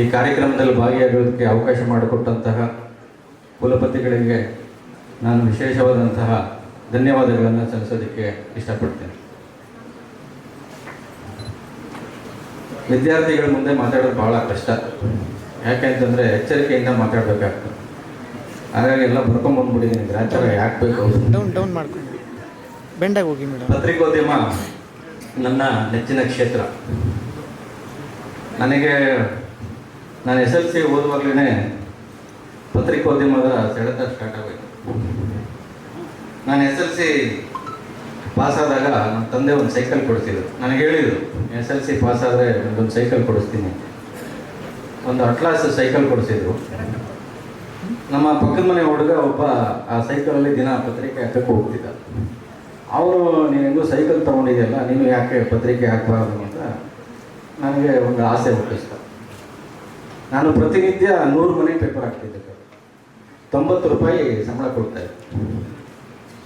ಈ ಕಾರ್ಯಕ್ರಮದಲ್ಲಿ ಭಾಗಿಯಾಗೋದಕ್ಕೆ ಅವಕಾಶ ಮಾಡಿಕೊಟ್ಟಂತಹ ಕುಲಪತಿಗಳಿಗೆ ನಾನು ವಿಶೇಷವಾದಂತಹ ಧನ್ಯವಾದಗಳನ್ನು ಸಲ್ಲಿಸೋದಕ್ಕೆ ಇಷ್ಟಪಡ್ತೇನೆ. ವಿದ್ಯಾರ್ಥಿಗಳ ಮುಂದೆ ಮಾತಾಡೋದು ಬಹಳ ಕಷ್ಟ. ಯಾಕೆಂತಂದರೆ ಎಚ್ಚರಿಕೆಯಿಂದ ಮಾತಾಡಬೇಕಾಗ್ತದೆ. ಹಾಗಾಗಿ ಎಲ್ಲ ಬರ್ಕೊಂಬಂದ್ಬಿಟ್ಟಿದ್ದೀನಿ ಗ್ರಾಚಾರ ಯಾಕೆ ಬೇಕು? ಡೌನ್ ಡೌನ್ ಮಾಡ್ಕೊಂಡು ಬೆಂಡಾಗಿ ಹೋಗಿ ಮೇಡಮ್. ಪತ್ರಿಕೋದ್ಯಮ ನನ್ನ ನೆಚ್ಚಿನ ಕ್ಷೇತ್ರ. ನನಗೆ ನಾನು ಎಸ್ ಎಲ್ ಸಿ ಓದುವಾಗಲೇ ಪತ್ರಿಕೋದ್ಯಮದ ಸೆಳೆತ ಸ್ಟಾರ್ಟ್ ಆಗಬೇಕು. ನಾನು ಎಸ್ ಎಲ್ ಸಿ ಪಾಸಾದಾಗ ನಮ್ಮ ತಂದೆ ಒಂದು ಸೈಕಲ್ ಕೊಡಿಸಿದ್ರು. ನನಗೆ ಹೇಳಿದರು ಎಸ್ ಎಲ್ ಸಿ ಪಾಸ್ ಆದರೆ ಒಂದು ಸೈಕಲ್ ಕೊಡಿಸ್ತೀನಿ. ಒಂದು ಅಟ್ಲಾಸ್ ಸೈಕಲ್ ಕೊಡಿಸಿದ್ರು. ನಮ್ಮ ಪಕ್ಕದ ಮನೆ ಹುಡುಗ ಒಬ್ಬ ಆ ಸೈಕಲಲ್ಲಿ ದಿನ ಪತ್ರಿಕೆ ಹಾಕಕ್ಕೆ ಹೋಗ್ತಿದ್ದ. ಅವರು, ನೀನು ಸೈಕಲ್ ತೊಗೊಂಡಿದೆಯಲ್ಲ, ನೀನು ಯಾಕೆ ಪತ್ರಿಕೆ ಹಾಕಬಾರ್ದು? ಅಂತ ನನಗೆ ಒಂದು ಆಸೆ ಹುಟ್ಟಿಸ್ತ. ನಾನು ಪ್ರತಿನಿತ್ಯ ನೂರು ಮನೆ ಪೇಪರ್ ಹಾಕ್ತಿದ್ದೆ. ತೊಂಬತ್ತು ರೂಪಾಯಿ ಸಂಬಳ ಕೊಡ್ತಾ ಇದ್ದೆ.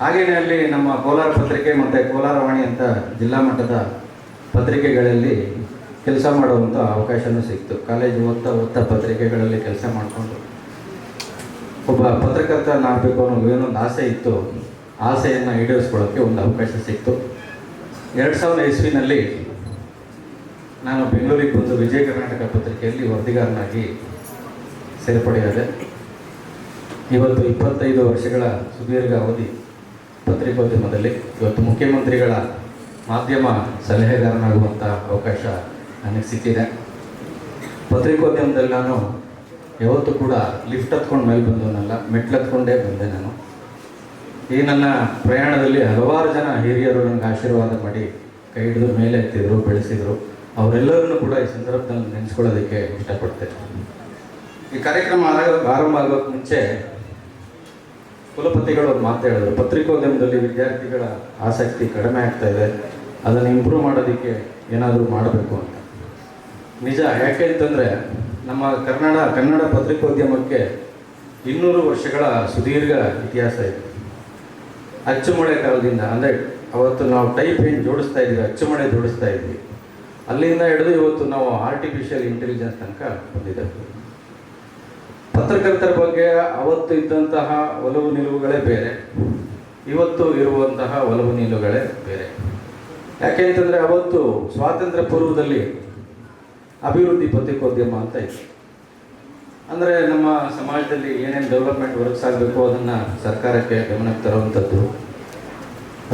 ಹಾಗೆಯೇ ಅಲ್ಲಿ ನಮ್ಮ ಕೋಲಾರ ಪತ್ರಿಕೆ ಮತ್ತು ಕೋಲಾರವಾಣಿ ಅಂತ ಜಿಲ್ಲಾ ಮಟ್ಟದ ಪತ್ರಿಕೆಗಳಲ್ಲಿ ಕೆಲಸ ಮಾಡುವಂಥ ಅವಕಾಶವೂ ಸಿಕ್ತು. ಕಾಲೇಜ್ ಓದ್ತಾ ಓದ್ತಾ ಪತ್ರಿಕೆಗಳಲ್ಲಿ ಕೆಲಸ ಮಾಡಿಕೊಂಡು ಒಬ್ಬ ಪತ್ರಕರ್ತನಾಗಬೇಕು ಅನ್ನೋ ಏನೊಂದು ಆಸೆ ಇತ್ತು. ಆಸೆಯನ್ನು ಈಡೇರಿಸ್ಕೊಳ್ಳೋಕ್ಕೆ ಒಂದು ಅವಕಾಶ ಸಿಕ್ತು. ಎರಡು ಸಾವಿರದ ಇಸ್ವಿನಲ್ಲಿ ನಾನು ಬೆಂಗಳೂರಿಗೆ ಬಂದು ವಿಜಯ ಕರ್ನಾಟಕ ಪತ್ರಿಕೆಯಲ್ಲಿ ವರದಿಗಾರನಾಗಿ ಸೇರ್ಪಡೆಯಾದೆ. ಇವತ್ತು ಇಪ್ಪತ್ತೈದು ವರ್ಷಗಳ ಸುದೀರ್ಘ ಅವಧಿ ಪತ್ರಿಕೋದ್ಯಮದಲ್ಲಿ ಇವತ್ತು ಮುಖ್ಯಮಂತ್ರಿಗಳ ಮಾಧ್ಯಮ ಸಲಹೆಗಾರನಾಗುವಂಥ ಅವಕಾಶ ನನಗೆ ಸಿಕ್ಕಿದೆ. ಪತ್ರಿಕೋದ್ಯಮದಲ್ಲಿ ನಾನು ಯಾವತ್ತೂ ಕೂಡ ಲಿಫ್ಟ್ ಹತ್ಕೊಂಡು ಮೇಲೆ ಬಂದವನಲ್ಲ, ಮೆಟ್ಲು ಹತ್ಕೊಂಡೇ ಬಂದೆ ನಾನು. ಈ ನನ್ನ ಪ್ರಯಾಣದಲ್ಲಿ ಹಲವಾರು ಜನ ಹಿರಿಯರು ನನಗೆ ಆಶೀರ್ವಾದ ಮಾಡಿ ಕೈ ಹಿಡಿದು ಮೇಲೆ ಎತ್ತಿದ್ರು, ಬೆಳೆಸಿದರು. ಅವರೆಲ್ಲರನ್ನೂ ಕೂಡ ಈ ಸಂದರ್ಭದಲ್ಲಿ ನೆನೆಸ್ಕೊಳ್ಳೋದಕ್ಕೆ ಇಷ್ಟಪಡ್ತೇನೆ. ಈ ಕಾರ್ಯಕ್ರಮ ಆರ- ಆರಂಭ ಆಗೋಕ್ಕೆ ಮುಂಚೆ ಕುಲಪತಿಗಳು ಒಂದು ಮಾತು ಹೇಳಿದ್ರು. ಪತ್ರಿಕೋದ್ಯಮದಲ್ಲಿ ವಿದ್ಯಾರ್ಥಿಗಳ ಆಸಕ್ತಿ ಕಡಿಮೆ ಆಗ್ತಾ ಇದೆ. ಅದನ್ನು ಇಂಪ್ರೂವ್ ಮಾಡೋದಕ್ಕೆ ಏನಾದರೂ ಮಾಡಬೇಕು ಅಂತ. ನಿಜ, ಯಾಕೆ ಅಂತಂದರೆ ನಮ್ಮ ಕನ್ನಡ ಕನ್ನಡ ಪತ್ರಿಕೋದ್ಯಮಕ್ಕೆ ಇನ್ನೂರು ವರ್ಷಗಳ ಸುದೀರ್ಘ ಇತಿಹಾಸ ಇದೆ. ಅಚ್ಚುಮಳೆ ಕಾಲದಿಂದ, ಅಂದರೆ ಅವತ್ತು ನಾವು ಟೈಪ್ ಏನು ಜೋಡಿಸ್ತಾ ಇದ್ವಿ ಅಚ್ಚುಮೊಳೆ ಜೋಡಿಸ್ತಾ ಇದ್ವಿ ಅಲ್ಲಿಂದ ಹಿಡಿದು ಇವತ್ತು ನಾವು ಆರ್ಟಿಫಿಷಿಯಲ್ ಇಂಟೆಲಿಜೆನ್ಸ್ ತನಕ ಬಂದಿದ್ದೇವೆ. ಪತ್ರಕರ್ತರ ಬಗ್ಗೆ ಅವತ್ತು ಇದ್ದಂತಹ ಒಲವು ನಿಲುವುಗಳೇ ಬೇರೆ, ಇವತ್ತು ಇರುವಂತಹ ಒಲವು ನಿಲುವುಗಳೇ ಬೇರೆ. ಯಾಕೆ ಅಂತಂದ್ರೆ ಅವತ್ತು ಸ್ವಾತಂತ್ರ್ಯ ಪೂರ್ವದಲ್ಲಿ ಅಭಿವೃದ್ಧಿ ಪತ್ರಿಕೋದ್ಯಮ ಅಂತ ಇತ್ತು ಅಂದರೆ ನಮ್ಮ ಸಮಾಜದಲ್ಲಿ ಏನೇನು ಡೆವಲಪ್ಮೆಂಟ್ ವರ್ಕ್ಸ್ ಆಗಬೇಕು ಅದನ್ನು ಸರ್ಕಾರಕ್ಕೆ ಗಮನಕ್ಕೆ ತರುವಂಥದ್ದು,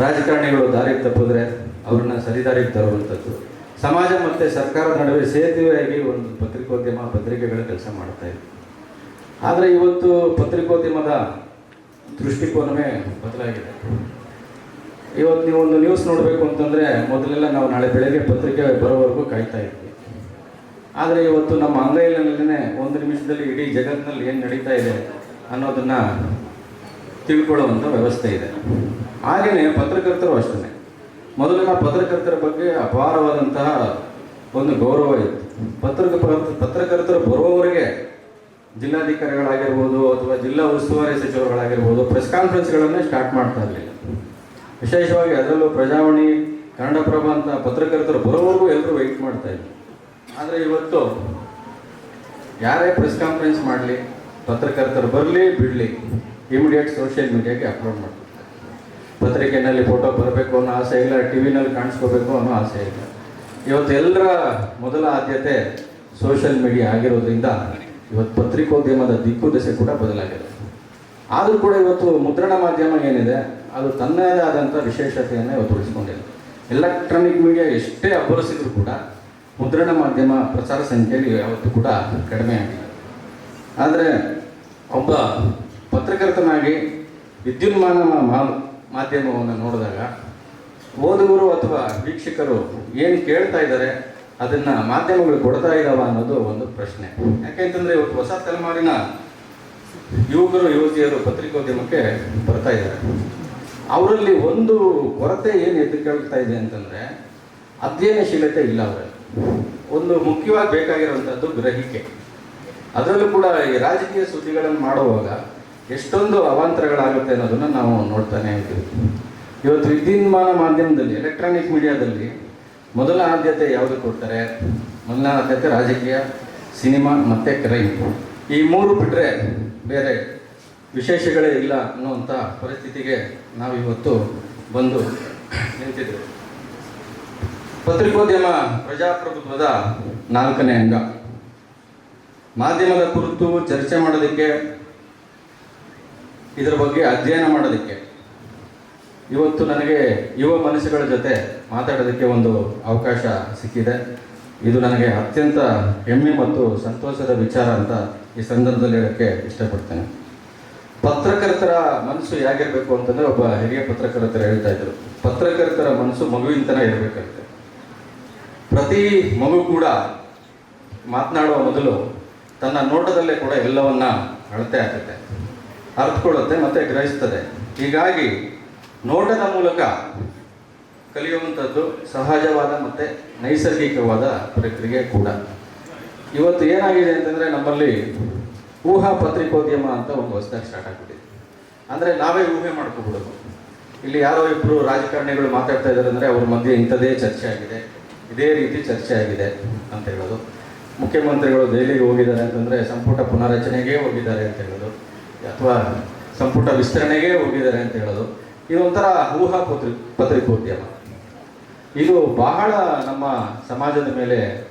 ರಾಜಕಾರಣಿಗಳು ದಾರಿಗೆ ತಪ್ಪಿದ್ರೆ ಅವ್ರನ್ನ ಸರಿದಾರಿಗೆ ತರುವಂಥದ್ದು ಸಮಾಜ ಮತ್ತು ಸರ್ಕಾರದ ನಡುವೆ ಸೇತುವೆಯಾಗಿ ಒಂದು ಪತ್ರಿಕೋದ್ಯಮ ಪತ್ರಿಕೆಗಳ ಕೆಲಸ ಮಾಡ್ತಾ ಇದೆ. ಆದರೆ ಇವತ್ತು ಪತ್ರಿಕೋದ್ಯಮದ ದೃಷ್ಟಿಕೋನವೇ ಬದಲಾಗಿದೆ. ಇವತ್ತು ನೀವು ಒಂದು ನ್ಯೂಸ್ ನೋಡಬೇಕು ಅಂತಂದರೆ ಮೊದಲೆಲ್ಲ ನಾವು ನಾಳೆ ಬೆಳಗ್ಗೆ ಪತ್ರಿಕೆ ಬರೋವರೆಗೂ ಕಾಯ್ತಾ ಇದ್ವಿ. ಆದರೆ ಇವತ್ತು ನಮ್ಮ ಅಂಗೈನಲ್ಲೇ ಒಂದು ನಿಮಿಷದಲ್ಲಿ ಇಡೀ ಜಗತ್ತಿನಲ್ಲಿ ಏನು ನಡೀತಾ ಇದೆ ಅನ್ನೋದನ್ನು ತಿಳ್ಕೊಳ್ಳುವಂಥ ವ್ಯವಸ್ಥೆ ಇದೆ. ಹಾಗೆಯೇ ಪತ್ರಕರ್ತರು ಅಷ್ಟೇ ಮೊದಲಿನ ಪತ್ರಕರ್ತರ ಬಗ್ಗೆ ಅಪಾರವಾದಂತಹ ಒಂದು ಗೌರವ ಇತ್ತು. ಪತ್ರಕ ಪತ್ರಕರ್ತರು ಬರುವವರಿಗೆ ಜಿಲ್ಲಾಧಿಕಾರಿಗಳಾಗಿರ್ಬೋದು ಅಥವಾ ಜಿಲ್ಲಾ ಉಸ್ತುವಾರಿ ಸಚಿವರುಗಳಾಗಿರ್ಬೋದು ಪ್ರೆಸ್ ಕಾನ್ಫರೆನ್ಸ್ಗಳನ್ನೇ ಸ್ಟಾರ್ಟ್ ಮಾಡ್ತಾ ಇರಲಿಲ್ಲ. ವಿಶೇಷವಾಗಿ ಅದರಲ್ಲೂ ಪ್ರಜಾವಾಣಿ, ಕನ್ನಡಪ್ರಭ ಅಂತ ಪತ್ರಕರ್ತರು ಬರೋವರೆಗೂ ಎಲ್ಲರೂ ವೆಯ್ಟ್ ಮಾಡ್ತಾ ಇದ್ರು. ಆದರೆ ಇವತ್ತು ಯಾರೇ ಪ್ರೆಸ್ ಕಾನ್ಫರೆನ್ಸ್ ಮಾಡಲಿ, ಪತ್ರಕರ್ತರು ಬರಲಿ, ಬಿಡಲಿ ಇಮಿಡಿಯೇಟ್ ಸೋಷಿಯಲ್ ಮೀಡಿಯಾಗೆ ಅಪ್ಲೋಡ್ ಮಾಡ್ತಾರೆ. ಪತ್ರಿಕೆಯಲ್ಲಿ ಫೋಟೋ ಬರಬೇಕು ಅನ್ನೋ ಆಸೆ ಇಲ್ಲ ಟಿ ವಿನಲ್ಲಿ ಕಾಣಿಸ್ಕೋಬೇಕು ಅನ್ನೋ ಆಸೆ ಇಲ್ಲ. ಇವತ್ತು ಎಲ್ಲರ ಮೊದಲ ಆದ್ಯತೆ ಸೋಷಿಯಲ್ ಮೀಡಿಯಾ ಆಗಿರೋದ್ರಿಂದ ಇವತ್ತು ಪತ್ರಿಕೋದ್ಯಮದ ದಿಕ್ಕು ದಶೆ ಕೂಡ ಬದಲಾಗಿದೆ. ಆದರೂ ಕೂಡ ಇವತ್ತು ಮುದ್ರಣ ಮಾಧ್ಯಮ ಏನಿದೆ, ಅದು ತನ್ನದೇ ಆದಂಥ ವಿಶೇಷತೆಯನ್ನು ಇವತ್ತು ಉಳಿಸ್ಕೊಂಡಿದೆ. ಎಲೆಕ್ಟ್ರಾನಿಕ್ ಮೀಡಿಯಾ ಎಷ್ಟೇ ಅಬ್ಬರಿಸಿದ್ರು ಕೂಡ ಮುದ್ರಣ ಮಾಧ್ಯಮ ಪ್ರಚಾರ ಸಂಖ್ಯೆಯಲ್ಲಿ ಯಾವತ್ತೂ ಕೂಡ ಕಡಿಮೆ ಆಗಿದೆ ಆದರೆ ಒಬ್ಬ ಪತ್ರಕರ್ತನಾಗಿ ವಿದ್ಯುನ್ಮಾನ ಮಾ- ಮಾಧ್ಯಮವನ್ನು ನೋಡಿದಾಗ, ಓದುಗರು ಅಥವಾ ವೀಕ್ಷಕರು ಏನು ಕೇಳ್ತಾ ಇದ್ದಾರೆ, ಅದನ್ನು ಮಾಧ್ಯಮಗಳು ಕೊಡ್ತಾ ಇದ್ದಾವ ಅನ್ನೋದು ಒಂದು ಪ್ರಶ್ನೆ. ಯಾಕೆಂತಂದರೆ ಇವತ್ತು ಹೊಸ ತಲೆಮಾರಿನ ಯುವಕರು, ಯುವತಿಯರು ಪತ್ರಿಕೋದ್ಯಮಕ್ಕೆ ಬರ್ತಾ ಇದ್ದಾರೆ. ಅವರಲ್ಲಿ ಒಂದು ಕೊರತೆ ಏನು ಎದ್ದು ಕೇಳ್ತಾ ಇದೆ ಅಂತಂದರೆ, ಅಧ್ಯಯನಶೀಲತೆ ಇಲ್ಲ ಅವರಲ್ಲಿ. ಒಂದು ಮುಖ್ಯವಾಗಿ ಬೇಕಾಗಿರುವಂಥದ್ದು ಗ್ರಹಿಕೆ. ಅದರಲ್ಲೂ ಕೂಡ ಈ ರಾಜಕೀಯ ಸುದ್ದಿಗಳನ್ನು ಮಾಡುವಾಗ ಎಷ್ಟೊಂದು ಅವಾಂತರಗಳಾಗುತ್ತೆ ಅನ್ನೋದನ್ನು ನಾವು ನೋಡ್ತಾನೆ ಇದ್ದೀವಿ. ಇವತ್ತು ವಿದ್ಯುನ್ಮಾನ ಮಾಧ್ಯಮದಲ್ಲಿ ಎಲೆಕ್ಟ್ರಾನಿಕ್ ಮೀಡಿಯಾದಲ್ಲಿ ಮೊದಲ ಆದ್ಯತೆ ಯಾವುದು ಕೊಡ್ತಾರೆ? ಮೊದಲ ಆದ್ಯತೆ ರಾಜಕೀಯ, ಸಿನಿಮಾ ಮತ್ತು ಕ್ರೈಮ್ ಈ ಮೂರು ಬಿಟ್ಟರೆ ಬೇರೆ ವಿಶೇಷಗಳೇ ಇಲ್ಲ ಅನ್ನುವಂಥ ಪರಿಸ್ಥಿತಿಗೆ ನಾವಿವತ್ತು ಬಂದು ನಿಂತಿದ್ದೇವೆ ಪತ್ರಿಕೋದ್ಯಮ ಪ್ರಜಾಪ್ರಭುತ್ವದ ನಾಲ್ಕನೇ ಅಂಗ. ಮಾಧ್ಯಮದ ಕುರಿತು ಚರ್ಚೆ ಮಾಡೋದಕ್ಕೆ ಇದರ ಬಗ್ಗೆ ಅಧ್ಯಯನ ಮಾಡೋದಕ್ಕೆ. ಇವತ್ತು ನನಗೆ ಯುವ ಮನಸ್ಸುಗಳ ಜೊತೆ ಮಾತಾಡೋದಕ್ಕೆ ಒಂದು ಅವಕಾಶ ಸಿಕ್ಕಿದೆ. ಇದು ನನಗೆ ಅತ್ಯಂತ ಹೆಮ್ಮೆ ಮತ್ತು ಸಂತೋಷದ ವಿಚಾರ ಅಂತ ಈ ಸಂದರ್ಭದಲ್ಲಿ ಹೇಳೋಕ್ಕೆ ಇಷ್ಟಪಡ್ತೇನೆ. ಪತ್ರಕರ್ತರ ಮನಸ್ಸು ಹೇಗಿರಬೇಕು ಅಂತಂದರೆ ಒಬ್ಬ ಹಿರಿಯ ಪತ್ರಕರ್ತರು ಹೇಳ್ತಾ ಇದ್ರು. ಪತ್ರಕರ್ತರ ಮನಸ್ಸು ಮಗುವಿನ ಇರಬೇಕಂತೆ ಪ್ರತಿ ಮಗು ಕೂಡ ಮಾತನಾಡುವ ಮೊದಲು ತನ್ನ ನೋಟದಲ್ಲೇ ಕೂಡ ಎಲ್ಲವನ್ನ ಅಳತೆ ಹಾಕುತ್ತೆ. ಅರ್ಥಕೊಳ್ಳುತ್ತೆ ಮತ್ತೆ ಗ್ರಹಿಸ್ತದೆ. ಹೀಗಾಗಿ ನೋಟದ ಮೂಲಕ ಕಲಿಯುವಂಥದ್ದು ಸಹಜವಾದ ಮತ್ತು ನೈಸರ್ಗಿಕವಾದ ಪ್ರಕ್ರಿಯೆ ಕೂಡ. ಇವತ್ತು ಏನಾಗಿದೆ ಅಂತಂದರೆ ನಮ್ಮಲ್ಲಿ ಊಹಾ ಪತ್ರಿಕೋದ್ಯಮ ಅಂತ ಒಂದು ಹೊಸದಾಗಿ ಸ್ಟಾರ್ಟ್ ಆಗ್ಬಿಟ್ಟಿದೆ. ಅಂದರೆ ನಾವೇ ಊಹೆ ಮಾಡ್ಕೋಬಿಡೋದು. ಇಲ್ಲಿ ಯಾರೋ ಇಬ್ಬರು ರಾಜಕಾರಣಿಗಳು ಮಾತಾಡ್ತಾ ಇದ್ದಾರೆ ಅಂದರೆ ಅವ್ರ ಮಧ್ಯೆ ಇಂಥದೇ ಚರ್ಚೆ ಆಗಿದೆ. ಇದೇ ರೀತಿ ಚರ್ಚೆ ಆಗಿದೆ ಅಂತ ಹೇಳೋದು. ಮುಖ್ಯಮಂತ್ರಿಗಳು ದೆಹಲಿಗೆ ಹೋಗಿದ್ದಾರೆ ಅಂತಂದರೆ ಸಂಪುಟ ಪುನಾರಚನೆಗೇ ಹೋಗಿದ್ದಾರೆ ಅಂತ ಹೇಳೋದು. ಅಥವಾ ಸಂಪುಟ ವಿಸ್ತರಣೆಗೆ ಹೋಗಿದ್ದಾರೆ ಅಂತ ಹೇಳೋದು. ಇದೊಂಥರ ಊಹಾ ಪತ್ರಿ, ಪತ್ರಿಕೋದ್ಯಮ. ಇದು ಬಹಳ ನಮ್ಮ ಸಮಾಜದ ಮೇಲೆ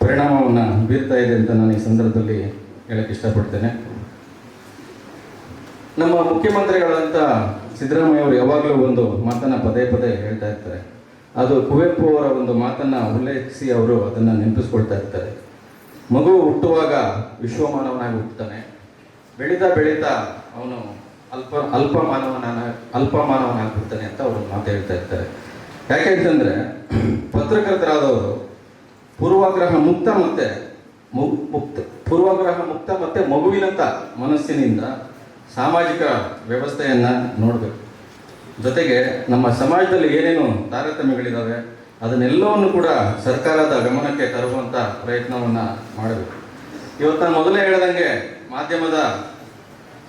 ಪರಿಣಾಮವನ್ನು ಬೀರ್ತಾ ಇದೆ ಅಂತ ನಾನು ಈ ಸಂದರ್ಭದಲ್ಲಿ ಹೇಳಕ್ಕೆ ಇಷ್ಟಪಡ್ತೇನೆ. ನಮ್ಮ ಮುಖ್ಯಮಂತ್ರಿಗಳಂತ ಸಿದ್ದರಾಮಯ್ಯ ಅವರು ಯಾವಾಗಲೂ ಒಂದು ಮಾತನ್ನ ಪದೇ ಪದೇ ಹೇಳ್ತಾ ಇರ್ತಾರೆ. ಅದು ಕುವೆಂಪು ಅವರ ಒಂದು ಮಾತನ್ನ ಉಲ್ಲೇಖಿಸಿ ಅವರು ಅದನ್ನು ನೆನಪಿಸ್ಕೊಳ್ತಾ ಇರ್ತಾರೆ. ಮಗು ಹುಟ್ಟುವಾಗ ವಿಶ್ವಮಾನವನಾಗಿ ಹುಟ್ಟುತ್ತಾನೆ. ಬೆಳೀತಾ ಬೆಳೀತಾ ಅವನು ಅಲ್ಪ ಅಲ್ಪ ಮಾನವನ ಅಲ್ಪ ಮಾನವನಾಗ್ಬಿಡ್ತಾನೆ ಅಂತ ಅವರು ಮಾತು ಹೇಳ್ತಾ ಇರ್ತಾರೆ. ಯಾಕೆ ಅಂತಂದ್ರೆ ಪತ್ರಕರ್ತರಾದವರು ಪೂರ್ವಾಗ್ರಹ ಮುಕ್ತ ಮತ್ತೆ ಮುಕ್ತ, ಪೂರ್ವಾಗ್ರಹ ಮುಕ್ತ ಮತ್ತೆ ಮಗುವಿನಂತ ಮನಸ್ಸಿನಿಂದ ಸಾಮಾಜಿಕ ವ್ಯವಸ್ಥೆಯನ್ನು ನೋಡಬೇಕು. ಜೊತೆಗೆ ನಮ್ಮ ಸಮಾಜದಲ್ಲಿ ಏನೇನು ತಾರತಮ್ಯಗಳಿದ್ದಾವೆ ಅದನ್ನೆಲ್ಲವನ್ನು ಕೂಡ ಸರ್ಕಾರದ ಗಮನಕ್ಕೆ ತರುವಂತ ಪ್ರಯತ್ನವನ್ನ ಮಾಡಬೇಕು. ಇವತ್ತು ನಾನು ಮೊದಲೇ ಹೇಳಿದಂಗೆ ಮಾಧ್ಯಮದ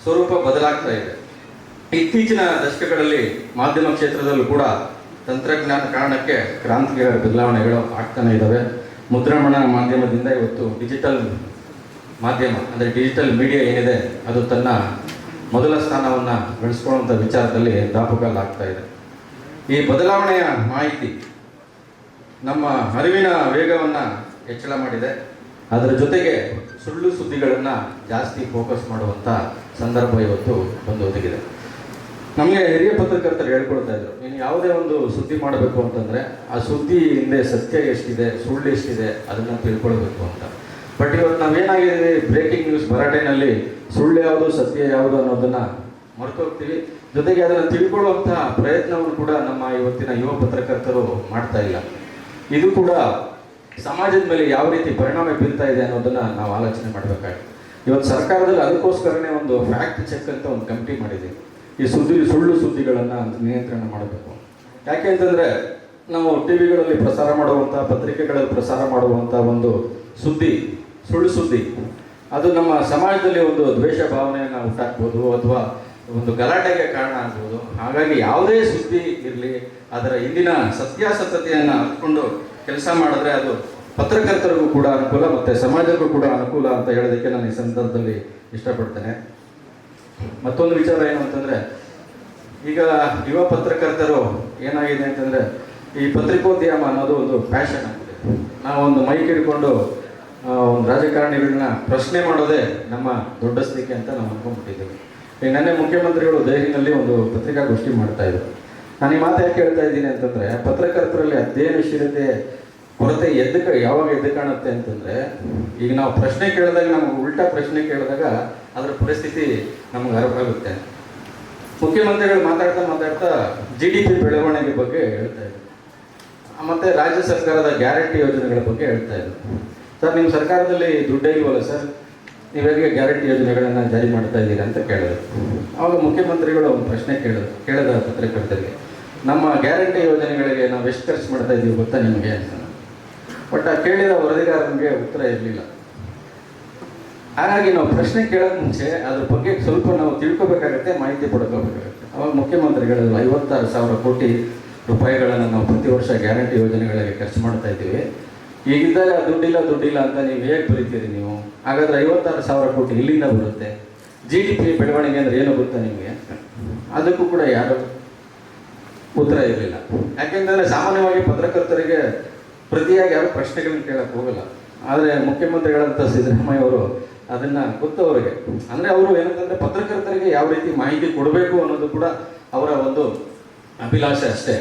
ಸ್ವರೂಪ ಬದಲಾಗ್ತಾ ಇದೆ. ಇತ್ತೀಚಿನ ದಶಕಗಳಲ್ಲಿ ಮಾಧ್ಯಮ ಕ್ಷೇತ್ರದಲ್ಲೂ ಕೂಡ ತಂತ್ರಜ್ಞಾನ ಕಾರಣಕ್ಕೆ ಕ್ರಾಂತಿಗಳ ಬದಲಾವಣೆಗಳು ಆಗ್ತಾನೆ ಇದ್ದಾವೆ ಮುದ್ರಮಣ ಮಾಧ್ಯಮದಿಂದ ಇವತ್ತು ಡಿಜಿಟಲ್ ಮಾಧ್ಯಮ, ಅಂದರೆ ಡಿಜಿಟಲ್ ಮೀಡಿಯಾ ಏನಿದೆ, ಅದು ತನ್ನ ಮೊದಲ ಸ್ಥಾನವನ್ನು ಬೆಳೆಸ್ಕೊಳ್ಳುವಂಥ ವಿಚಾರದಲ್ಲಿ ದಾಪುಗಾಲಾಗ್ತಾ ಇದೆ. ಈ ಬದಲಾವಣೆಯ ಮಾಹಿತಿ ನಮ್ಮ ಅರಿವಿನ ವೇಗವನ್ನು ಹೆಚ್ಚಳ ಮಾಡಿದೆ. ಅದರ ಜೊತೆಗೆ ಸುಳ್ಳು ಸುದ್ದಿಗಳನ್ನು ಜಾಸ್ತಿ ಫೋಕಸ್ ಮಾಡುವಂಥ ಸಂದರ್ಭ ಇವತ್ತು ಬಂದು ಒದಗಿದೆ. ನಮಗೆ ಹಿರಿಯ ಪತ್ರಕರ್ತರು ಹೇಳ್ಕೊಳ್ತಾ ಇದ್ರು, ನೀನು ಯಾವುದೇ ಒಂದು ಸುದ್ದಿ ಮಾಡಬೇಕು ಅಂತಂದ್ರೆ ಆ ಸುದ್ದಿ ಹಿಂದೆ ಸತ್ಯ ಎಷ್ಟಿದೆ, ಸುಳ್ಳು ಎಷ್ಟಿದೆ ಅದನ್ನ ತಿಳ್ಕೊಳ್ಬೇಕು ಅಂತ. ಬಟ್ ಇವತ್ತು ನಾವೇನಾಗಿದೆ ಬ್ರೇಕಿಂಗ್ ನ್ಯೂಸ್ ಭರಾಟೆನಲ್ಲಿ ಸುಳ್ಳು ಯಾವುದು, ಸತ್ಯ ಯಾವುದು ಅನ್ನೋದನ್ನ ಮರ್ತೋಗ್ತೀವಿ ಜೊತೆಗೆ ಅದನ್ನು ತಿಳ್ಕೊಳ್ಳುವಂತಹ ಪ್ರಯತ್ನವನ್ನು ಕೂಡ ನಮ್ಮ ಇವತ್ತಿನ ಯುವ ಪತ್ರಕರ್ತರು ಮಾಡ್ತಾ ಇಲ್ಲ. ಇದು ಕೂಡ ಸಮಾಜದ ಮೇಲೆ ಯಾವ ರೀತಿ ಪರಿಣಾಮ ಬೀರ್ತಾ ಇದೆ ಅನ್ನೋದನ್ನ ನಾವು ಆಲೋಚನೆ ಮಾಡಬೇಕಾಗಿದೆ. ಇವತ್ತು ಸರ್ಕಾರದಲ್ಲಿ ಅದಕ್ಕೋಸ್ಕರನೇ ಒಂದು ಫ್ಯಾಕ್ಟ್ ಚೆಕ್ ಅಂತ ಒಂದು ಕಮಿಟಿ ಮಾಡಿದೆ. ಈ ಸುದ್ದಿ, ಸುಳ್ಳು ಸುದ್ದಿಗಳನ್ನು ನಿಯಂತ್ರಣ ಮಾಡಬೇಕು. ಯಾಕೆ ಅಂತಂದ್ರೆ, ನಾವು ಟಿವಿಗಳಲ್ಲಿ ಪ್ರಸಾರ ಮಾಡುವಂಥ ಪತ್ರಿಕೆಗಳಲ್ಲಿ ಪ್ರಸಾರ ಮಾಡುವಂಥ ಒಂದು ಸುದ್ದಿ, ಸುಳ್ಳು ಸುದ್ದಿ, ಅದು ನಮ್ಮ ಸಮಾಜದಲ್ಲಿ ಒಂದು ದ್ವೇಷ ಭಾವನೆಯನ್ನು ಉಂಟಾಗ್ಬೋದು ಅಥವಾ ಒಂದು ಗಲಾಟೆಗೆ ಕಾರಣ ಆಗ್ಬೋದು. ಹಾಗಾಗಿ ಯಾವುದೇ ಸುದ್ದಿ ಇರಲಿ, ಅದರ ಹಿಂದಿನ ಸತ್ಯಾಸತ್ಯತೆಯನ್ನು ಹತ್ಕೊಂಡು ಕೆಲಸ ಮಾಡಿದ್ರೆ ಅದು ಪತ್ರಕರ್ತರಿಗೂ ಕೂಡ ಅನುಕೂಲ ಮತ್ತು ಸಮಾಜಕ್ಕೂ ಕೂಡ ಅನುಕೂಲ ಅಂತ ಹೇಳೋದಕ್ಕೆ ನಾನು ಈ ಸಂದರ್ಭದಲ್ಲಿ ಇಷ್ಟಪಡ್ತೇನೆ. ಮತ್ತೊಂದು ವಿಚಾರ ಏನು ಅಂತಂದ್ರೆ, ಈಗ ಯುವ ಪತ್ರಕರ್ತರು ಏನಾಗಿದೆ ಅಂತಂದ್ರೆ, ಈ ಪತ್ರಿಕೋದ್ಯಮ ಅನ್ನೋದು ಒಂದು ಫ್ಯಾಷನ್ ಆಗಿದೆ. ನಾವೊಂದು ಮೈಕ್ ಹಿಡ್ಕೊಂಡು ಒಂದು ರಾಜಕಾರಣಿಗಳನ್ನ ಪ್ರಶ್ನೆ ಮಾಡೋದೇ ನಮ್ಮ ದೊಡ್ಡ ಸ್ಥಿತಿ ಅಂತ ನಾವು ಅನ್ಕೊಂಡ್ಬಿಟ್ಟಿದ್ದೀವಿ. ಈಗ ನನ್ನೆ ಮುಖ್ಯಮಂತ್ರಿಗಳು ದೆಹಲಿನಲ್ಲಿ ಒಂದು ಪತ್ರಿಕಾಗೋಷ್ಠಿ ಮಾಡ್ತಾ ಇದ್ರು. ನಾನು ಈ ಮಾತು ಯಾಕೆ ಹೇಳ್ತಾ ಇದ್ದೀನಿ ಅಂತಂದ್ರೆ, ಪತ್ರಕರ್ತರಲ್ಲಿ ಅಧ್ಯಯನಶೀಲತೆ, ಕೊರತೆ ಎದ್ದು ಯಾವಾಗ ಎದ್ದು ಕಾಣುತ್ತೆ ಅಂತಂದ್ರೆ, ಈಗ ನಾವು ಪ್ರಶ್ನೆ ಕೇಳಿದಾಗ ನಮ್ಗೆ ಉಲ್ಟಾ ಪ್ರಶ್ನೆ ಕೇಳಿದಾಗ ಅದರ ಪರಿಸ್ಥಿತಿ ನಮ್ಗೆ ಅರಿವಾಗುತ್ತೆ ಮುಖ್ಯಮಂತ್ರಿಗಳು ಮಾತಾಡ್ತಾ ಮಾತಾಡ್ತಾ ಜಿ ಡಿ ಪಿ ಬೆಳವಣಿಗೆ ಬಗ್ಗೆ ಹೇಳ್ತಾ ಇದ್ರು. ಮತ್ತೆ ರಾಜ್ಯ ಸರ್ಕಾರದ ಗ್ಯಾರಂಟಿ ಯೋಜನೆಗಳ ಬಗ್ಗೆ ಹೇಳ್ತಾ ಇದ್ರು. ಸರ್, ನಿಮ್ಮ ಸರ್ಕಾರದಲ್ಲಿ ದುಡ್ಡೇ ಇಲ್ವಲ್ಲ ಸರ್? ನೀವು ಹೇಗೆ ಗ್ಯಾರಂಟಿ ಯೋಜನೆಗಳನ್ನು ಜಾರಿ ಮಾಡ್ತಾ ಇದ್ದೀರಾ ಅಂತ ಕೇಳಿದ್ರು. ಆವಾಗ ಮುಖ್ಯಮಂತ್ರಿಗಳು ಒಂದು ಪ್ರಶ್ನೆ ಕೇಳಿದ್ರು ಕೇಳಿದ ಪತ್ರಕರ್ತರಿಗೆ. ನಮ್ಮ ಗ್ಯಾರಂಟಿ ಯೋಜನೆಗಳಿಗೆ ನಾವು ಎಷ್ಟು ಖರ್ಚು ಮಾಡ್ತಾ ಇದ್ದೀವಿ ಗೊತ್ತಾ ನಿಮಗೆ ಅಂತ. ಬಟ್ ಆ ಕೇಳಿದ ವರದಿಗಾರನಿಗೆ ಉತ್ತರ ಇರಲಿಲ್ಲ. ಹಾಗಾಗಿ ನಾವು ಪ್ರಶ್ನೆ ಕೇಳೋಕೆ ಮುಂಚೆ ಅದ್ರ ಬಗ್ಗೆ ಸ್ವಲ್ಪ ನಾವು ತಿಳ್ಕೊಬೇಕಾಗತ್ತೆ, ಮಾಹಿತಿ ಪಡ್ಕೋಬೇಕಾಗತ್ತೆ. ಅವಾಗ ಮುಖ್ಯಮಂತ್ರಿಗಳು ಐವತ್ತಾರು ಸಾವಿರ ಕೋಟಿ ರೂಪಾಯಿಗಳನ್ನು ನಾವು ಪ್ರತಿ ವರ್ಷ ಗ್ಯಾರಂಟಿ ಯೋಜನೆಗಳಿಗೆ ಖರ್ಚು ಮಾಡ್ತಾ ಇದ್ದೀವಿ. ಈಗಿದ್ದಾಗ ದುಡ್ಡಿಲ್ಲ ದುಡ್ಡಿಲ್ಲ ಅಂತ ನೀವು ಹೇಗೆ ಬರೀತೀರಿ ನೀವು? ಹಾಗಾದ್ರೆ ಐವತ್ತಾರು ಸಾವಿರ ಕೋಟಿ ಇಲ್ಲಿಂದ ಬರುತ್ತೆ? ಜಿ ಡಿ ಪಿ ಬೆಳವಣಿಗೆ ಅಂದ್ರೆ ಏನು ಗೊತ್ತಾ ನಿಮಗೆ? ಅದಕ್ಕೂ ಕೂಡ ಯಾರು ಉತ್ತರ ಇರಲಿಲ್ಲ. ಯಾಕೆಂದರೆ ಸಾಮಾನ್ಯವಾಗಿ ಪತ್ರಕರ್ತರಿಗೆ ಪ್ರತಿಯಾಗಿ ಯಾರು ಪ್ರಶ್ನೆಗಳನ್ನ ಕೇಳಕ್ಕೆ ಹೋಗಲ್ಲ. ಆದರೆ ಮುಖ್ಯಮಂತ್ರಿಗಳಂತ ಸಿದ್ದರಾಮಯ್ಯ ಅವರು ಅದನ್ನ ಗೊತ್ತು ಅವರಿಗೆ. ಅಂದರೆ ಅವರು ಏನಂತಂದ್ರೆ ಪತ್ರಕರ್ತರಿಗೆ ಯಾವ ರೀತಿ ಮಾಹಿತಿ ಕೊಡಬೇಕು ಅನ್ನೋದು ಕೂಡ ಅವರ ಒಂದು ಅಭಿಲಾಷೆ ಅಷ್ಟೇ.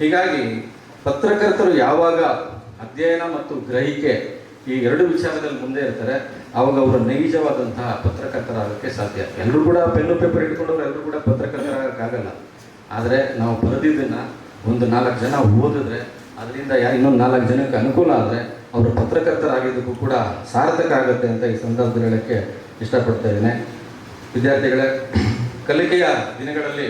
ಹೀಗಾಗಿ ಪತ್ರಕರ್ತರು ಯಾವಾಗ ಅಧ್ಯಯನ ಮತ್ತು ಗ್ರಹಿಕೆ ಈ ಎರಡು ವಿಚಾರದಲ್ಲಿ ಮುಂದೆ ಇರ್ತಾರೆ, ಅವಾಗ ಅವರು ನೈಜವಾದಂತಹ ಪತ್ರಕರ್ತರಾಗಕ್ಕೆ ಸಾಧ್ಯ. ಎಲ್ಲರೂ ಕೂಡ ಪೆನ್ನು ಪೇಪರ್ ಇಟ್ಕೊಂಡವ್ರು ಎಲ್ಲರೂ ಕೂಡ ಪತ್ರಕರ್ತರಾಗಕ್ಕಾಗಲ್ಲ. ಆದರೆ ನಾವು ಬರೆದಿದ್ದನ್ನು ಒಂದು ನಾಲ್ಕು ಜನ ಓದಿದ್ರೆ ಅದರಿಂದ ಯಾ ಇನ್ನೊಂದು ನಾಲ್ಕು ಜನಕ್ಕೆ ಅನುಕೂಲ ಆದರೆ ಅವರು ಪತ್ರಕರ್ತರಾಗಿದ್ದಕ್ಕೂ ಕೂಡ ಸಾರ್ಥಕ ಆಗುತ್ತೆ ಅಂತ ಈ ಸಂದರ್ಭದಲ್ಲಿ ಹೇಳೋಕ್ಕೆ ಇಷ್ಟಪಡ್ತಾ ಇದ್ದೇನೆ. ವಿದ್ಯಾರ್ಥಿಗಳೇ, ಕಲಿಕೆಯ ದಿನಗಳಲ್ಲಿ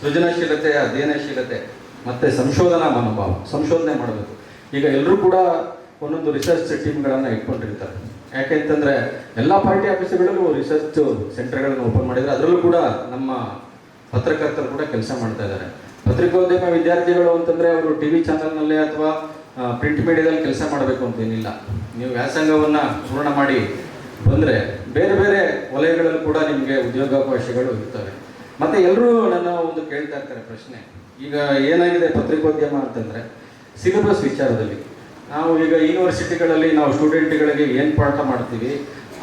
ಸೃಜನಶೀಲತೆಯ ಅಧ್ಯಯನಶೀಲತೆ ಮತ್ತು ಸಂಶೋಧನಾ ಮನೋಭಾವ, ಸಂಶೋಧನೆ ಮಾಡಬೇಕು. ಈಗ ಎಲ್ಲರೂ ಕೂಡ ಒಂದೊಂದು ರಿಸರ್ಚ್ ಟೀಮ್ಗಳನ್ನು ಇಟ್ಕೊಂಡಿರ್ತಾರೆ. ಯಾಕೆಂತಂದರೆ ಎಲ್ಲ ಪಾರ್ಟಿ ಆಫೀಸ್ಗಳಲ್ಲೂ ರಿಸರ್ಚ್ ಸೆಂಟರ್ಗಳನ್ನು ಓಪನ್ ಮಾಡಿದರೆ ಅದರಲ್ಲೂ ಕೂಡ ನಮ್ಮ ಪತ್ರಕರ್ತರು ಕೂಡ ಕೆಲಸ ಮಾಡ್ತಾ ಇದ್ದಾರೆ. ಪತ್ರಿಕೋದ್ಯಮ ವಿದ್ಯಾರ್ಥಿಗಳು ಅಂತಂದರೆ ಅವರು ಟಿ ವಿ ಚಾನಲ್ನಲ್ಲೇ ಅಥವಾ ಪ್ರಿಂಟ್ ಮೀಡಿಯಾದಲ್ಲಿ ಕೆಲಸ ಮಾಡಬೇಕು ಅಂತ ಏನಿಲ್ಲ. ನೀವು ವ್ಯಾಸಂಗವನ್ನು ಪೂರ್ಣ ಮಾಡಿ ಬಂದ್ರೆ ಬೇರೆ ಬೇರೆ ವಲಯಗಳಲ್ಲೂ ಕೂಡ ನಿಮಗೆ ಉದ್ಯೋಗಾವಕಾಶಗಳು ಇರ್ತವೆ. ಮತ್ತು ಎಲ್ಲರೂ ನನ್ನ ಒಂದು ಕೇಳ್ತಾ ಇರ್ತಾರೆ ಪ್ರಶ್ನೆ. ಈಗ ಏನಾಗಿದೆ ಪತ್ರಿಕೋದ್ಯಮ ಅಂತಂದರೆ, ಸಿಲೆಬಸ್ ವಿಚಾರದಲ್ಲಿ. ನಾವು ಈಗ ಯೂನಿವರ್ಸಿಟಿಗಳಲ್ಲಿ ನಾವು ಸ್ಟೂಡೆಂಟ್ಗಳಿಗೆ ಏನು ಪಾಠ ಮಾಡ್ತೀವಿ,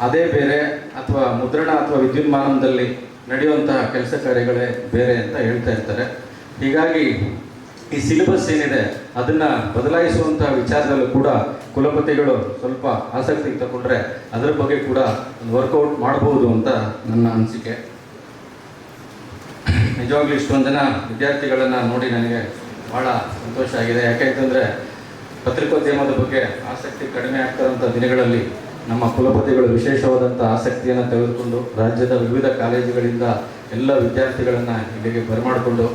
ಅದೇ ಬೇರೆ ಅಥವಾ ಮುದ್ರಣ ಅಥವಾ ವಿದ್ಯುನ್ಮಾನದಲ್ಲಿ ನಡೆಯುವಂತಹ ಕೆಲಸ ಕಾರ್ಯಗಳೇ ಬೇರೆ ಅಂತ ಹೇಳ್ತಾ ಇರ್ತಾರೆ. ಹೀಗಾಗಿ ಈ ಸಿಲೆಬಸ್ ಏನಿದೆ, ಅದನ್ನ ಬದಲಾಯಿಸುವಂತಹ ವಿಚಾರದಲ್ಲೂ ಕೂಡ ಕುಲಪತಿಗಳು ಸ್ವಲ್ಪ ಆಸಕ್ತಿ ತಗೊಂಡ್ರೆ ಅದರ ಬಗ್ಗೆ ಕೂಡ ಒಂದು ವರ್ಕೌಟ್ ಮಾಡಬಹುದು ಅಂತ ನನ್ನ ಅನಿಸಿಕೆ. ನಿಜವಾಗ್ಲೂ ಇಷ್ಟೊಂದು ಜನ ವಿದ್ಯಾರ್ಥಿಗಳನ್ನು ನೋಡಿ ನನಗೆ ಭಾಳ ಸಂತೋಷ ಆಗಿದೆ. ಯಾಕೆಂತಂದರೆ ಪತ್ರಿಕೋದ್ಯಮದ ಬಗ್ಗೆ ಆಸಕ್ತಿ ಕಡಿಮೆ ಆಗ್ತಾ ದಿನಗಳಲ್ಲಿ ನಮ್ಮ ಕುಲಪತಿಗಳು ವಿಶೇಷವಾದಂಥ ಆಸಕ್ತಿಯನ್ನು ತೆಗೆದುಕೊಂಡು ರಾಜ್ಯದ ವಿವಿಧ ಕಾಲೇಜುಗಳಿಂದ ಎಲ್ಲ ವಿದ್ಯಾರ್ಥಿಗಳನ್ನು ಇಲ್ಲಿಗೆ ಬರಮಾಡಿಕೊಂಡು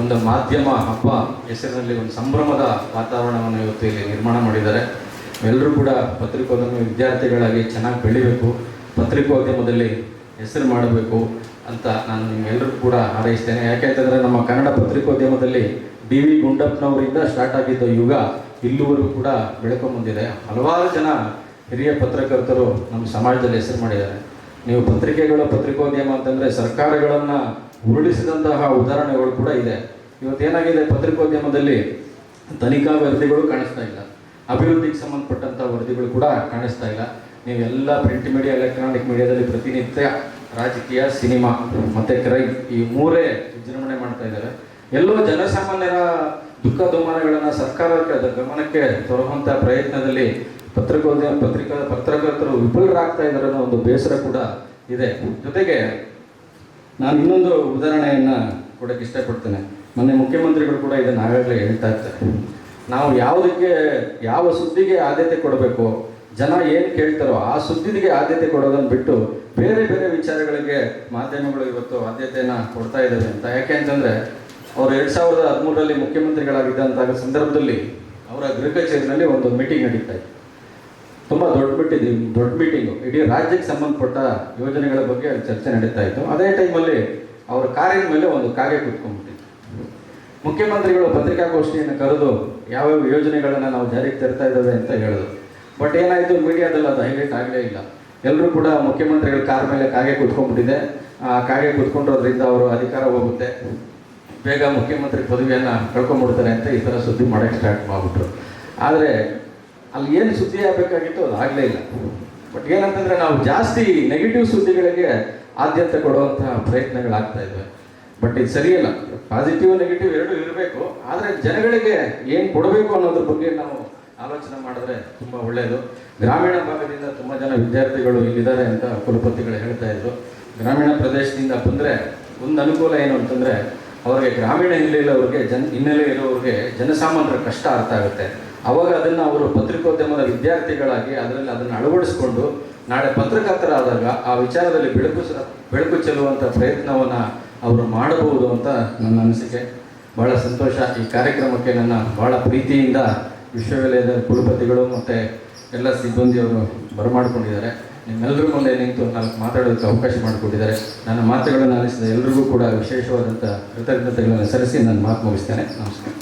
ಒಂದು ಮಾಧ್ಯಮ ಹಬ್ಬ ಹೆಸರಿನಲ್ಲಿ ಒಂದು ಸಂಭ್ರಮದ ವಾತಾವರಣವನ್ನು ಇವತ್ತು ಇಲ್ಲಿ ನಿರ್ಮಾಣ ಮಾಡಿದ್ದಾರೆ. ಎಲ್ಲರೂ ಕೂಡ ಪತ್ರಿಕೋದ್ಯಮ ವಿದ್ಯಾರ್ಥಿಗಳಾಗಿ ಚೆನ್ನಾಗಿ ಬೆಳಿಬೇಕು ಪತ್ರಿಕೋದ್ಯಮದಲ್ಲಿ ಹೆಸರು ಮಾಡಬೇಕು ಅಂತ ನಾನು ನಿಮ್ಗೆಲ್ಲರಿಗೂ ಕೂಡ ಹಾರೈಸ್ತೇನೆ. ಯಾಕೆಂತಂದರೆ ನಮ್ಮ ಕನ್ನಡ ಪತ್ರಿಕೋದ್ಯಮದಲ್ಲಿ ಡಿ ವಿ ಗುಂಡಪ್ಪನವರಿಂದ ಸ್ಟಾರ್ಟ್ ಆಗಿದ್ದ ಯುಗ ಇಲ್ಲಿವರೆಗೂ ಕೂಡ ಬೆಳ್ಕೊಂಬಂದಿದೆ ಹಲವಾರು ಜನ ಹಿರಿಯ ಪತ್ರಕರ್ತರು ನಮ್ಮ ಸಮಾಜದಲ್ಲಿ ಹೆಸರು ಮಾಡಿದ್ದಾರೆ. ನೀವು ಪತ್ರಿಕೆಗಳು ಪತ್ರಿಕೋದ್ಯಮ ಅಂತಂದರೆ ಸರ್ಕಾರಗಳನ್ನು ಉರುಳಿಸಿದಂತಹ ಉದಾಹರಣೆಗಳು ಕೂಡ ಇದೆ. ಇವತ್ತೇನಾಗಿದೆ? ಪತ್ರಿಕೋದ್ಯಮದಲ್ಲಿ ತನಿಖಾ ವರದಿಗಳು ಕಾಣಿಸ್ತಾ ಇಲ್ಲ. ಅಭಿವೃದ್ಧಿಗೆ ಸಂಬಂಧಪಟ್ಟಂಥ ವರದಿಗಳು ಕೂಡ ಕಾಣಿಸ್ತಾ ಇಲ್ಲ. ನೀವೆಲ್ಲ ಪ್ರಿಂಟ್ ಮೀಡಿಯಾ ಎಲೆಕ್ಟ್ರಾನಿಕ್ ಮೀಡಿಯಾದಲ್ಲಿ ಪ್ರತಿನಿತ್ಯ ರಾಜಕೀಯ, ಸಿನಿಮಾ, ಮತ್ತು ಕ್ರೈಮ್ ಈ ಮೂರೇ ವಿಜೃಂಭಣೆ ಮಾಡ್ತಾ ಇದ್ದಾರೆ. ಎಲ್ಲೋ ಜನಸಾಮಾನ್ಯರ ದುಃಖ ದುಮಾನಗಳನ್ನು ಸರ್ಕಾರಕ್ಕೆ ಗಮನಕ್ಕೆ ತರುವಂಥ ಪ್ರಯತ್ನದಲ್ಲಿ ಪತ್ರಿಕೋದ್ಯಮ ಪತ್ರಿಕಾ ಪತ್ರಕರ್ತರು ವಿಫಲರಾಗ್ತಾ ಇದ್ದಾರೆ ಅನ್ನೋ ಒಂದು ಬೇಸರ ಕೂಡ ಇದೆ. ಜೊತೆಗೆ ನಾನು ಇನ್ನೊಂದು ಉದಾಹರಣೆಯನ್ನು ಕೊಡೋಕ್ಕೆ ಇಷ್ಟಪಡ್ತೇನೆ. ಮೊನ್ನೆ ಮುಖ್ಯಮಂತ್ರಿಗಳು ಕೂಡ ಇದನ್ನು ಆಗಾಗಲೇ ಹೇಳ್ತಾ ಇರ್ತಾರೆ ನಾವು ಯಾವುದಕ್ಕೆ, ಯಾವ ಸುದ್ದಿಗೆ ಆದ್ಯತೆ ಕೊಡಬೇಕು, ಜನ ಏನು ಕೇಳ್ತಾರೋ ಆ ಸುದ್ದಿಗೆ ಆದ್ಯತೆ ಕೊಡೋದನ್ನು ಬಿಟ್ಟು ಬೇರೆ ಬೇರೆ ವಿಚಾರಗಳಿಗೆ ಮಾಧ್ಯಮಗಳು ಇವತ್ತು ಆದ್ಯತೆಯನ್ನು ಕೊಡ್ತಾ ಇದ್ದಾವೆ ಅಂತ. ಯಾಕೆ ಅಂತಂದರೆ, ಅವರು ಎರಡು ಸಾವಿರದ ಹದಿಮೂರರಲ್ಲಿ ಮುಖ್ಯಮಂತ್ರಿಗಳಾಗಿದ್ದಂತಹ ಸಂದರ್ಭದಲ್ಲಿ ಅವರ ಗೃಹ ಕಚೇರಿನಲ್ಲಿ ಒಂದು ಮೀಟಿಂಗ್ ನಡೀತಾ ಇತ್ತು. ತುಂಬ ದೊಡ್ಡ ಮೀಟಿಂಗ್ ದೊಡ್ಡ ಮೀಟಿಂಗು ಇಡೀ ರಾಜ್ಯಕ್ಕೆ ಸಂಬಂಧಪಟ್ಟ ಯೋಜನೆಗಳ ಬಗ್ಗೆ ಅಲ್ಲಿ ಚರ್ಚೆ ನಡೀತಾ ಇತ್ತು. ಅದೇ ಟೈಮಲ್ಲಿ ಅವರ ಕಾರಿನ ಮೇಲೆ ಒಂದು ಕಾಗೆ ಕುತ್ಕೊಂಡ್ಬಿಟ್ಟಿತ್ತು ಮುಖ್ಯಮಂತ್ರಿಗಳು ಪತ್ರಿಕಾಗೋಷ್ಠಿಯನ್ನು ಕರೆದು ಯಾವ್ಯಾವ ಯೋಜನೆಗಳನ್ನು ನಾವು ಜಾರಿಗೆ ತರ್ತಾ ಇದ್ದಾವೆ ಅಂತ ಹೇಳಿದ್ರು. ಬಟ್ ಏನಾಯಿತು? ಮೀಡಿಯಾದಲ್ಲಿ ಅದು ಹೈಲೈಟ್ ಆಗಲೇ ಇಲ್ಲ. ಎಲ್ಲರೂ ಕೂಡ ಮುಖ್ಯಮಂತ್ರಿಗಳ ಕಾರ್ ಮೇಲೆ ಕಾಗೆ ಕುತ್ಕೊಂಡ್ಬಿಟ್ಟಿದೆ. ಆ ಕಾಗೆ ಕುತ್ಕೊಂಡ್ರೋದ್ರಿಂದ ಅವರು ಅಧಿಕಾರ ಹೋಗುತ್ತೆ. ಬೇಗ ಮುಖ್ಯಮಂತ್ರಿ ಪದವಿಯನ್ನು ಕಳ್ಕೊಂಡ್ಬಿಡ್ತಾರೆ ಅಂತ ಈ ಥರ ಸುದ್ದಿ ಮಾಡೋಕ್ಕೆ ಸ್ಟಾರ್ಟ್ ಮಾಡಿಬಿಟ್ರು. ಆದರೆ ಅಲ್ಲಿ ಏನು ಸುದ್ದಿ ಆಗಬೇಕಾಗಿತ್ತು ಅದು ಆಗಲೇ ಇಲ್ಲ. ಬಟ್ ಏನಂತಂದರೆ ನಾವು ಜಾಸ್ತಿ ನೆಗೆಟಿವ್ ಸುದ್ದಿಗಳಿಗೆ ಆದ್ಯತೆ ಕೊಡುವಂತಹ ಪ್ರಯತ್ನಗಳಾಗ್ತಾ ಇದ್ದಾವೆ ಬಟ್ ಇದು ಸರಿಯಲ್ಲ ಪಾಸಿಟಿವ್ ನೆಗೆಟಿವ್ ಎರಡೂ ಇರಬೇಕು. ಆದರೆ ಜನಗಳಿಗೆ ಏನು ಕೊಡಬೇಕು ಅನ್ನೋದ್ರ ಬಗ್ಗೆ ನಾವು ಆಲೋಚನೆ ಮಾಡಿದ್ರೆ ತುಂಬ ಒಳ್ಳೆಯದು ಗ್ರಾಮೀಣ ಭಾಗದಿಂದ ತುಂಬ ಜನ ವಿದ್ಯಾರ್ಥಿಗಳು ಇಲ್ಲಿದ್ದಾರೆ ಅಂತ ಕುಲಪತಿಗಳು ಹೇಳ್ತಾ ಇದ್ರು. ಗ್ರಾಮೀಣ ಪ್ರದೇಶದಿಂದ ಬಂದರೆ ಒಂದು ಅನುಕೂಲ ಏನು ಅಂತಂದರೆ, ಅವರಿಗೆ ಗ್ರಾಮೀಣ ಹಿನ್ನೆಲೆ ಇರೋವ್ರಿಗೆ ಜನ ಹಿನ್ನೆಲೆ ಇರೋವ್ರಿಗೆ ಜನಸಾಮಾನ್ಯರ ಕಷ್ಟ ಅರ್ಥ ಆಗುತ್ತೆ. ಅವಾಗ ಅದನ್ನು ಅವರು ಪತ್ರಿಕೋದ್ಯಮದ ವಿದ್ಯಾರ್ಥಿಗಳಾಗಿ ಅದರಲ್ಲಿ ಅದನ್ನು ಅಳವಡಿಸಿಕೊಂಡು ನಾಳೆ ಪತ್ರಕರ್ತರಾದಾಗ ಆ ವಿಚಾರದಲ್ಲಿ ಬೆಳಕು ಬೆಳಕು ಚೆಲ್ಲುವಂಥ ಪ್ರಯತ್ನವನ್ನು ಅವರು ಮಾಡಬಹುದು ಅಂತ ನನ್ನ ಅನಿಸಿಕೆ. ಭಾಳ ಸಂತೋಷ ಈ ಕಾರ್ಯಕ್ರಮಕ್ಕೆ ನನ್ನ ಭಾಳ ಪ್ರೀತಿಯಿಂದ ವಿಶ್ವವಿದ್ಯಾಲಯದ ಕುಲಪತಿಗಳು ಮತ್ತು ಎಲ್ಲ ಸಿಬ್ಬಂದಿಯವರು ಬರಮಾಡಿಕೊಂಡಿದ್ದಾರೆ. ನಿಮ್ಮೆಲ್ಲರ ಮುಂದೆ ನಿಂತು ನಾಲ್ಕು ಮಾತಾಡೋದಕ್ಕೆ ಅವಕಾಶ ಮಾಡಿಕೊಟ್ಟಿದ್ದಾರೆ. ನನ್ನ ಮಾತುಗಳನ್ನು ಅನಿಸಿದ ಎಲ್ರಿಗೂ ಕೂಡ ವಿಶೇಷವಾದಂಥ ಕೃತಜ್ಞತೆಗಳನ್ನು ಸಲ್ಲಿಸಿ ನನ್ನ ಮಾತು ಮುಗಿಸ್ತೇನೆ. ನಮಸ್ಕಾರ.